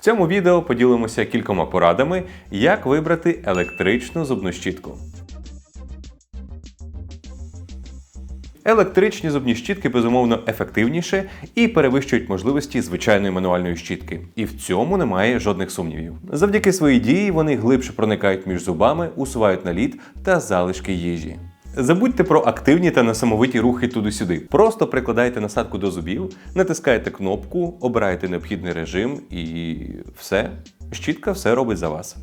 В цьому відео поділимося кількома порадами, як вибрати електричну зубну щітку. Електричні зубні щітки безумовно ефективніше і перевищують можливості звичайної мануальної щітки. І в цьому немає жодних сумнівів. Завдяки своїй дії вони глибше проникають між зубами, усувають наліт та залишки їжі. Забудьте про активні та несамовиті рухи туди-сюди. Просто прикладайте насадку до зубів, натискаєте кнопку, обираєте необхідний режим і все. Щітка все робить за вас.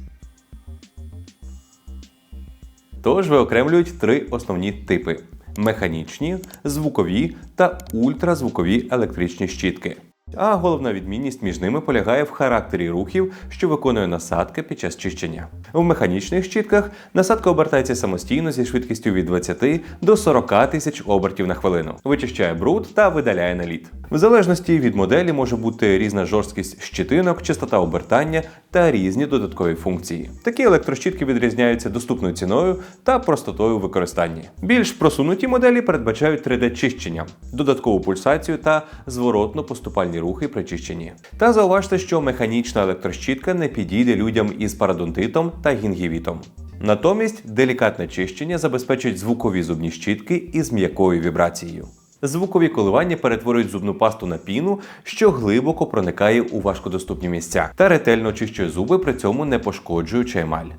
Тож виокремлюють три основні типи: механічні, звукові та ультразвукові електричні щітки. А головна відмінність між ними полягає в характері рухів, що виконує насадка під час чищення. В механічних щітках насадка обертається самостійно зі швидкістю від 20 до 40 тисяч обертів на хвилину, вичищає бруд та видаляє наліт. В залежності від моделі може бути різна жорсткість щитинок, частота обертання та різні додаткові функції. Такі електрощітки відрізняються доступною ціною та простотою в використанні. Більш просунуті моделі передбачають 3D-чищення, додаткову пульсацію та зворотно поступальні рухи при чищенні. Та зауважте, що механічна електрощітка не підійде людям із парадонтитом та гінгівітом. Натомість делікатне чищення забезпечують звукові зубні щітки із м'якою вібрацією. Звукові коливання перетворюють зубну пасту на піну, що глибоко проникає у важкодоступні місця, та ретельно очищує зуби, при цьому не пошкоджуючи емаль.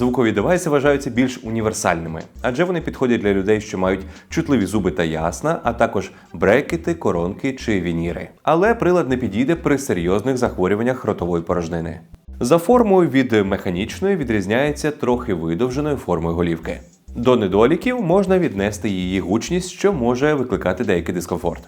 Звукові девайси вважаються більш універсальними, адже вони підходять для людей, що мають чутливі зуби та ясна, а також брекети, коронки чи вініри. Але прилад не підійде при серйозних захворюваннях ротової порожнини. За формою від механічної відрізняється трохи видовженою формою голівки. До недоліків можна віднести її гучність, що може викликати деякий дискомфорт.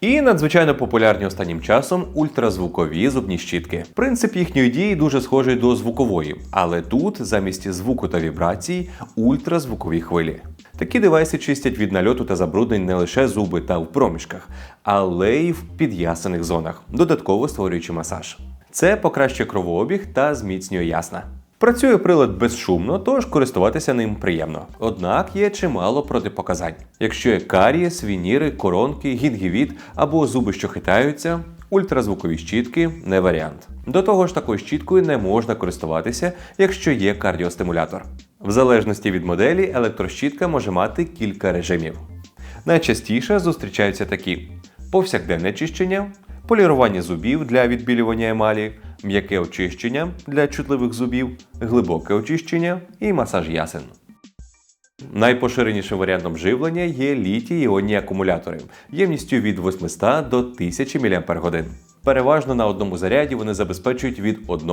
І надзвичайно популярні останнім часом ультразвукові зубні щітки. Принцип їхньої дії дуже схожий до звукової, але тут замість звуку та вібрацій ультразвукові хвилі. Такі девайси чистять від нальоту та забруднень не лише зуби та в проміжках, але й в під'ясаних зонах, додатково створюючи масаж. Це покращує кровообіг та зміцнює ясна. Працює прилад безшумно, тож користуватися ним приємно. Однак є чимало протипоказань. Якщо є карієс, вініри, коронки, гінгівіт або зуби, що хитаються, ультразвукові щітки не варіант. До того ж, такою щіткою не можна користуватися, якщо є кардіостимулятор. В залежності від моделі, електрощітка може мати кілька режимів. Найчастіше зустрічаються такі: повсякденне чищення, полірування зубів для відбілювання емалі, м'яке очищення для чутливих зубів, глибоке очищення і масаж ясен. Найпоширенішим варіантом живлення є літій іонні акумулятори ємністю від 800 до 1000 мАч. Переважно на одному заряді вони забезпечують від 1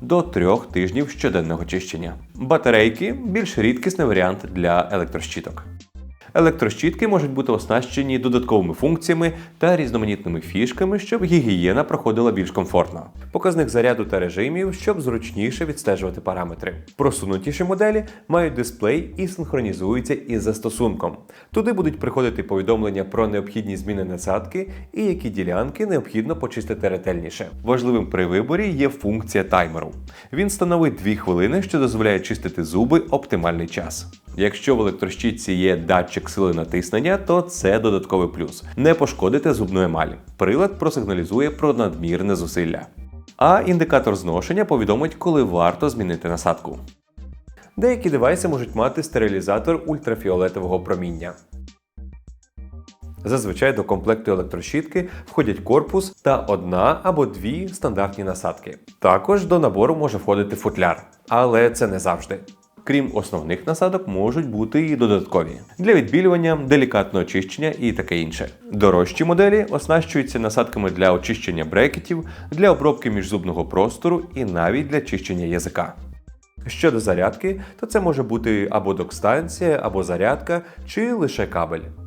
до 3 тижнів щоденного чищення. Батарейки більш рідкісний варіант для електрощіток. Електрощітки можуть бути оснащені додатковими функціями та різноманітними фішками, щоб гігієна проходила більш комфортно. Показник заряду та режимів, щоб зручніше відстежувати параметри. Просунутіші моделі мають дисплей і синхронізуються із застосунком. Туди будуть приходити повідомлення про необхідні зміни насадки і які ділянки необхідно почистити ретельніше. Важливим при виборі є функція таймеру. Він становить 2 хвилини, що дозволяє чистити зуби оптимальний час. Якщо в електрощітці є датчик сили натиснення, то це додатковий плюс. Не пошкодите зубну емаль. Прилад просигналізує про надмірне зусилля. А індикатор зношення повідомить, коли варто змінити насадку. Деякі девайси можуть мати стерилізатор ультрафіолетового проміння. Зазвичай до комплекту електрощітки входять корпус та одна або дві стандартні насадки. Також до набору може входити футляр, але це не завжди. Крім основних насадок, можуть бути і додаткові для відбілювання, делікатного очищення і таке інше. Дорожчі моделі оснащуються насадками для очищення брекетів, для обробки міжзубного простору і навіть для чищення язика. Щодо зарядки, то це може бути або док-станція, або зарядка, чи лише кабель.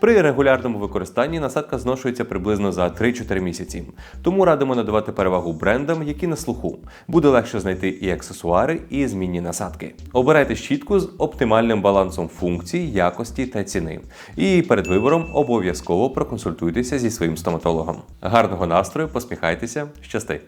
При регулярному використанні насадка зношується приблизно за 3-4 місяці, тому радимо надавати перевагу брендам, які на слуху. Буде легше знайти і аксесуари, і змінні насадки. Обирайте щітку з оптимальним балансом функцій, якості та ціни. І перед вибором обов'язково проконсультуйтеся зі своїм стоматологом. Гарного настрою, посміхайтеся, щасти!